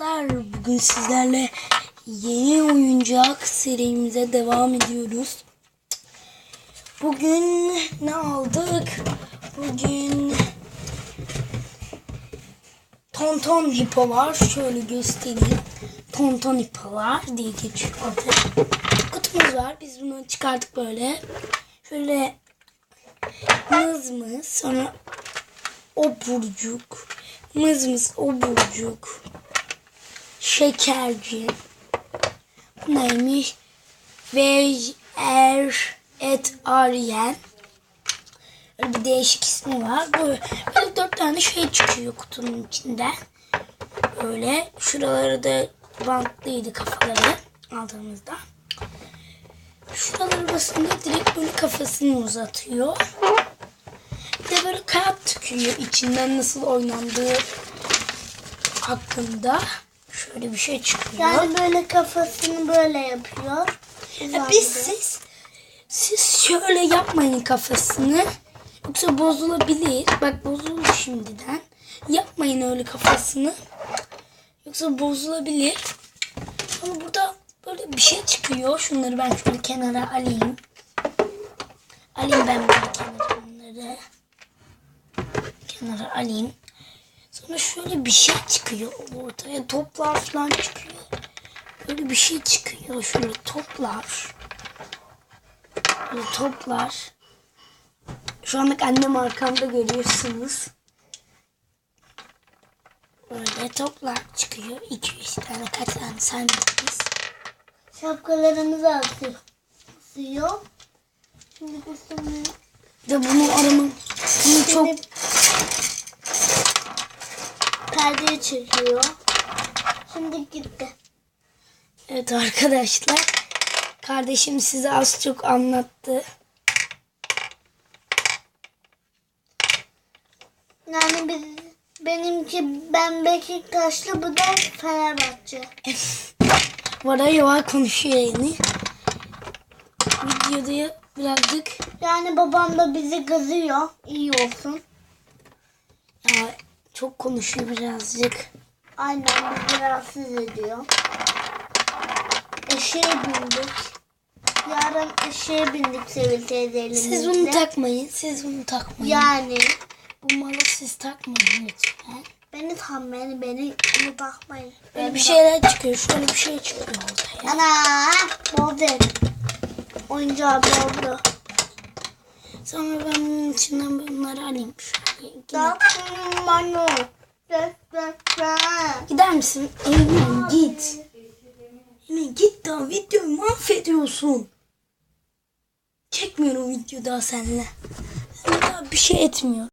Arkadaşlar bugün sizlerle yeni oyuncak serimize devam ediyoruz. Bugün ne aldık? Bugün Tonton hipolar şöyle göstereyim. Tonton hipolar diye geçiyor. Kutumuz var. Biz bunu çıkardık böyle. Şöyle mız mız sonra oburcuk mız mız oburcuk şekerci bu neymiş vej er et aryen bir değişik ismi var. Böyle, böyle dört tane şey çıkıyor kutunun içinden. Böyle şuraları da bantlıydı kafaları aldığımızda. Şuraları basınca direkt böyle kafasını uzatıyor. Bir de böyle kağıt çıkıyor içinden nasıl oynandığı hakkında. Şöyle bir şey çıkıyor. Yani böyle kafasını böyle yapıyor. Ya biz siz siz şöyle yapmayın kafasını. Yoksa bozulabilir. Bak bozuldu şimdiden. Yapmayın öyle kafasını. Yoksa bozulabilir. Sonra burada böyle bir şey çıkıyor. Şunları ben şöyle kenara alayım. Alayım ben böyle kenara bunları. Kenara alayım. Sonra şöyle bir şey çıkıyor ortaya. Toplar falan çıkıyor. Böyle bir şey çıkıyor. Şöyle toplar. Böyle toplar. Şu anlık annem arkamda görüyorsunuz. Böyle toplar çıkıyor. 200 tane kaç tane biz. Şapkalarımızı. Asıyor. Şimdi üstüne Bir de bunu aramın bunu çok Şimdi perdeye çekiyor. Şimdi gitti. Evet arkadaşlar. Kardeşim size az çok anlattı. Yani biz, benimki ben Beşiktaşlı bu da Fenerbahçe. Vara yuva konuşuyor yani. Videoda birazcık Yani babam da bizi kızıyor. İyi olsun. ya, çok konuşuyor birazcık. Aynen bizi rahatsız ediyor. Eşeğe bindik. Yarın eşeğe bindik Sevil teyzeyle. Siz bunu takmayın. Siz bunu takmayın. Yani Bu malı siz takmayın lütfen. beni tam beni beni bunu takmayın. Böyle bir şeyler çıkıyor. Şöyle bir şey çıkıyor ortaya. Ana oldu. Oyuncağı oldu. Sonra ben bunun içinden bunları alayım. Şöyle. Gider misin? Emin git. Emin git daha videoyu mahvediyorsun. Çekmiyorum video daha seninle. Ben daha bir şey etmiyor.